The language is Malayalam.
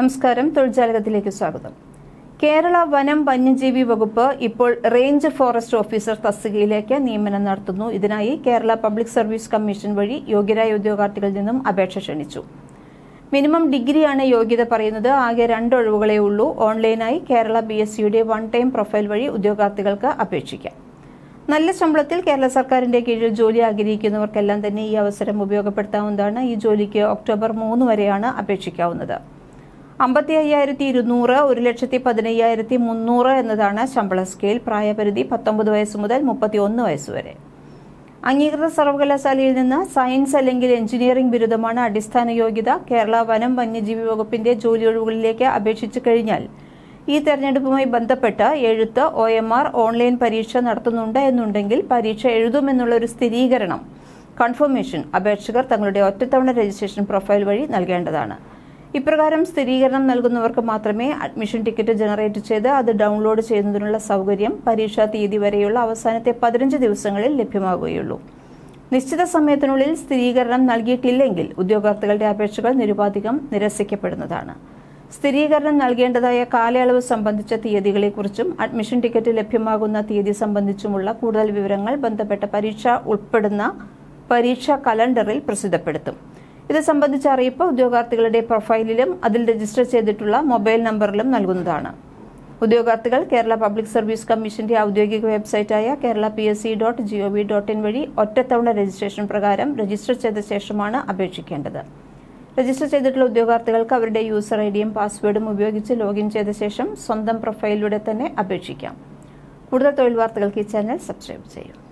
നമസ്കാരം. തൊഴിൽജാലകത്തിലേക്ക് സ്വാഗതം. കേരള വനം വന്യജീവി വകുപ്പ് ഇപ്പോൾ റേഞ്ച് ഫോറസ്റ്റ് ഓഫീസർ തസ്തികയിലേക്ക് നിയമനം നടത്തുന്നു. ഇതിനായി കേരള പബ്ലിക് സർവീസ് കമ്മീഷൻ വഴി യോഗ്യരായ ഉദ്യോഗാർത്ഥികളിൽ നിന്നും അപേക്ഷ ക്ഷണിച്ചു. മിനിമം ഡിഗ്രിയാണ് യോഗ്യത പറയുന്നത്. ആകെ രണ്ട് ഒഴിവുകളേ ഉള്ളൂ. ഓൺലൈനായി കേരള ബി എസ് സിയുടെ വൺ ടൈം പ്രൊഫൈൽ വഴി ഉദ്യോഗാർത്ഥികൾക്ക് അപേക്ഷിക്കാം. നല്ല ശമ്പളത്തിൽ കേരള സർക്കാരിന്റെ കീഴിൽ ജോലി ആഗ്രഹിക്കുന്നവർക്കെല്ലാം തന്നെ ഈ അവസരം ഉപയോഗപ്പെടുത്താവുന്നതാണ്. ഈ ജോലിക്ക് ഒക്ടോബർ മൂന്ന് വരെയാണ് അപേക്ഷിക്കാവുന്നത്. അമ്പത്തി അയ്യായിരത്തി ഇരുന്നൂറ് ഒരു ലക്ഷത്തി പതിനയ്യായിരത്തി മുന്നൂറ് എന്നതാണ് ശമ്പള സ്കെയിൽ പ്രായപരിധി പത്തൊമ്പത് വയസ്സ് മുതൽ മുപ്പത്തി ഒന്ന് വയസ്സ് വരെ. അംഗീകൃത സർവകലാശാലയിൽ നിന്ന് സയൻസ് അല്ലെങ്കിൽ എഞ്ചിനീയറിംഗ് ബിരുദമാണ് അടിസ്ഥാന യോഗ്യത. കേരള വനം വന്യജീവി വകുപ്പിന്റെ ജോലി ഒഴിവുകളിലേക്ക് അപേക്ഷിച്ചു കഴിഞ്ഞാൽ ഈ തെരഞ്ഞെടുപ്പുമായി ബന്ധപ്പെട്ട് എഴുത്ത് ഒ എം ആർ ഓൺലൈൻ പരീക്ഷ നടത്തുന്നുണ്ട് എന്നുണ്ടെങ്കിൽ പരീക്ഷ എഴുതുമെന്നുള്ള ഒരു സ്ഥിരീകരണം കൺഫർമേഷൻ അപേക്ഷകർ തങ്ങളുടെ ഒറ്റത്തവണ രജിസ്ട്രേഷൻ പ്രൊഫൈൽ വഴി നൽകേണ്ടതാണ്. ഇപ്രകാരം സ്ഥിരീകരണം നൽകുന്നവർക്ക് മാത്രമേ അഡ്മിഷൻ ടിക്കറ്റ് ജനറേറ്റ് ചെയ്ത് അത് ഡൗൺലോഡ് ചെയ്യുന്നതിനുള്ള സൗകര്യം പരീക്ഷാ തീയതി വരെയുള്ള അവസാനത്തെ പതിനഞ്ച് ദിവസങ്ങളിൽ ലഭ്യമാവുകയുള്ളൂ. നിശ്ചിത സമയത്തിനുള്ളിൽ സ്ഥിരീകരണം നൽകിയിട്ടില്ലെങ്കിൽ ഉദ്യോഗാർത്ഥികളുടെ അപേക്ഷകൾ നിരുപാധികം നിരസിക്കപ്പെടുന്നതാണ്. സ്ഥിരീകരണം നൽകേണ്ടതായ കാലയളവ് സംബന്ധിച്ച തീയതികളെക്കുറിച്ചും അഡ്മിഷൻ ടിക്കറ്റ് ലഭ്യമാകുന്ന തീയതി സംബന്ധിച്ചുമുള്ള കൂടുതൽ വിവരങ്ങൾ ബന്ധപ്പെട്ട പരീക്ഷ ഉൾപ്പെടുന്ന പരീക്ഷാ കലണ്ടറിൽ പ്രസിദ്ധപ്പെടുത്തും. ഇത് സംബന്ധിച്ച അറിയിപ്പ് ഉദ്യോഗാർത്ഥികളുടെ പ്രൊഫൈലിലും അതിൽ രജിസ്റ്റർ ചെയ്തിട്ടുള്ള മൊബൈൽ നമ്പറിലും നൽകുന്നതാണ്. ഉദ്യോഗാർത്ഥികൾ കേരള പബ്ലിക് സർവീസ് കമ്മീഷന്റെ ഔദ്യോഗിക വെബ്സൈറ്റായ Kerala P S C dot G O V dot in വഴി ഒറ്റത്തവണ രജിസ്ട്രേഷൻ പ്രകാരം രജിസ്റ്റർ ചെയ്ത ശേഷമാണ് അപേക്ഷിക്കേണ്ടത്. രജിസ്റ്റർ ചെയ്തിട്ടുള്ള ഉദ്യോഗാർത്ഥികൾക്ക് അവരുടെ യൂസർ ഐ ഡിയും പാസ്വേഡും ഉപയോഗിച്ച് ലോഗിൻ ചെയ്ത ശേഷം സ്വന്തം പ്രൊഫൈലിലൂടെ തന്നെ അപേക്ഷിക്കാം. കൂടുതൽ തൊഴിൽ വാർത്തകൾക്ക് ഈ ചാനൽ സബ്സ്ക്രൈബ് ചെയ്യും.